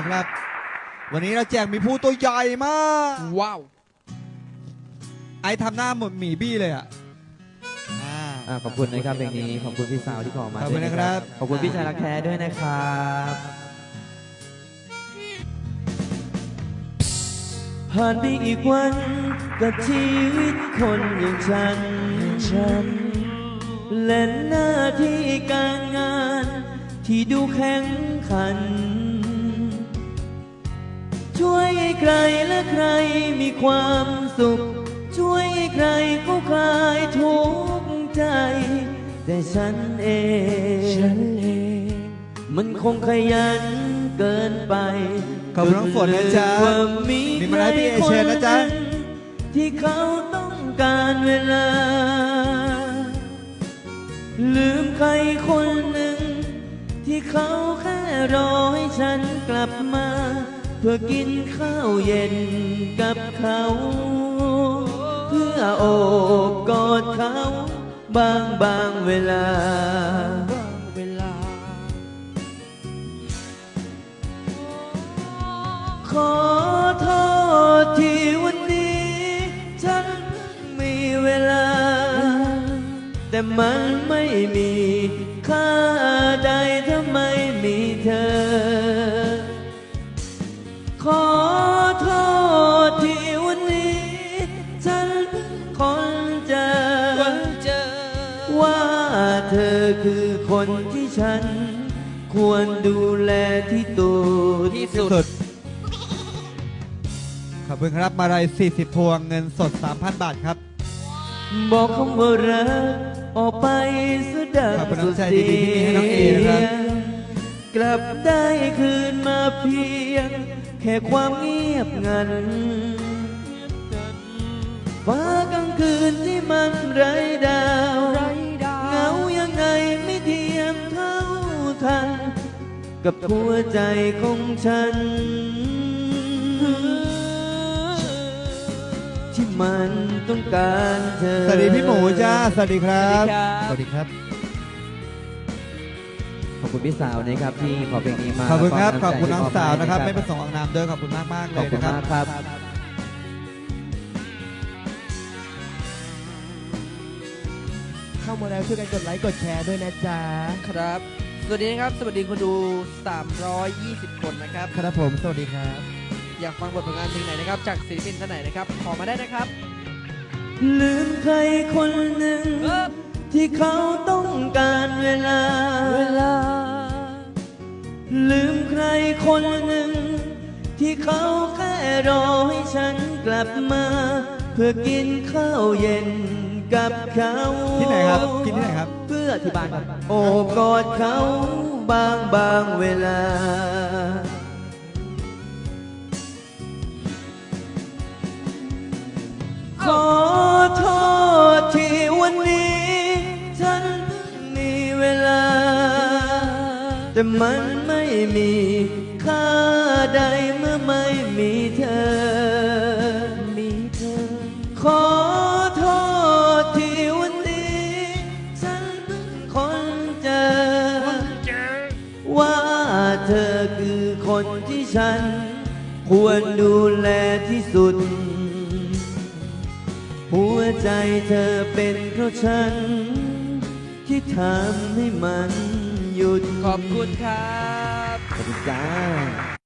นะครับ วันนี้เราแจกหมีภูตัวใหญ่มาก ว้าว ไอทำหน้าเหมือนหมีบี้เลยอะอ่า อ่าขอบคุณนะครับเพลงนี้ขอบคุณพี่สาวที่ขอมาขอบคุณนะครับ ขอบคุณพี่ชายรักแท้ด้วยนะครับผ่านไปอีกวันกับชีวิตคนอย่างฉันฉัน และหน้าที่การงานที่ดูแข็งขัน ใครมีความสุข ช่วยให้ใครเขาคลายทุกข์ใจ แต่ฉันเองฉันเอง มันคงขยันเกินไปขอบคุณน้องฝนนะจ๊ะว่ามีมีมาลัยพี่เอเชียนะจ๊ะ ใครคหงที่เขาต้องการเวลา ลืมใครคนหนึ่ง ที่เขาแค่รอให้ฉันกลับมา เพื่อกินข้าวเย็นกับเขา เพื่อโอบกอดเขา บางบางเวลา ขอโทษที่วันนี้ ฉันมีเวลา แต่มันไม่มีค่าใดถ้าไม่มีเธอ ขอโทษที่วันนี้ ฉันคนเจอวันเจอ ว่าเธอคือคนที่ฉัน ควรดูแลที่ตัวที่สุดสุด ขอบคุณครับมาลัย40 พวงเงินสด 3,000 บาทครับ บอกคำว่ารักออกไปสุดดังขอบคุณสุดน้ำใจเสีดีๆที่ให้น้องเอนะครับยงกลับได้คืนมาเพียง แค่ความเงียบงันฟ้ากลางคืนที่มันไร้ดาวไรดาเหงายังไงไม่เทียมเท่าทัน กับหัวใจของฉัน ที่มันต้องการเธอ สวัสดีพี่หมูจ้า สวัสดีครับ สวัสดีครับ ขอบคุณพี่สาวนะครับที่ขอเพลงนี้มาขอบคุณครับแล้วขก็อบคุณน้องสาวนะครับ ไม่ให้ประสงค์ออกนามด้วยขอบคุณมากมากๆเลขอบยคุณนะครับมากครับเข้ามาแล้วช่วยกันกดไลค์กดแชร์ด้วยนะจ๊ะ ครับ สวัสดีนะครับ สวัสดีคนดู 320 คนนะครับ ครับผม สวัสดีครับ อยากฟังบทผลงานเพลงไหนนะครับ จากศิลปินท่านไหนนะครับ ขอมาได้นะครับ ลืมใครคนหนึ่ง ที่เขาต้องการเวลา เวลา ลืมใครคนหนึ่ง ที่เขาแค่รอให้ฉันกลับมา เพื่อกินข้าวเย็นกับเขาที่ไหนครับ กินที่ไหนครับ เพื่อที่บ้านครับโอบกอดเขาบางบางเวลา แต่มันไม่มีค่าใดเมื่อไม่มีเธอ มีเธอ ขอโทษที่วันนี้ฉันเพิ่งคนเจอ ว่าเธอคือคนที่ฉัน ควรดูแลที่สุด หัวใจเธอเป็นเพราะฉัน ที่ทำให้มัน หยุดขอบคุณครับ ขอบคุณจ้า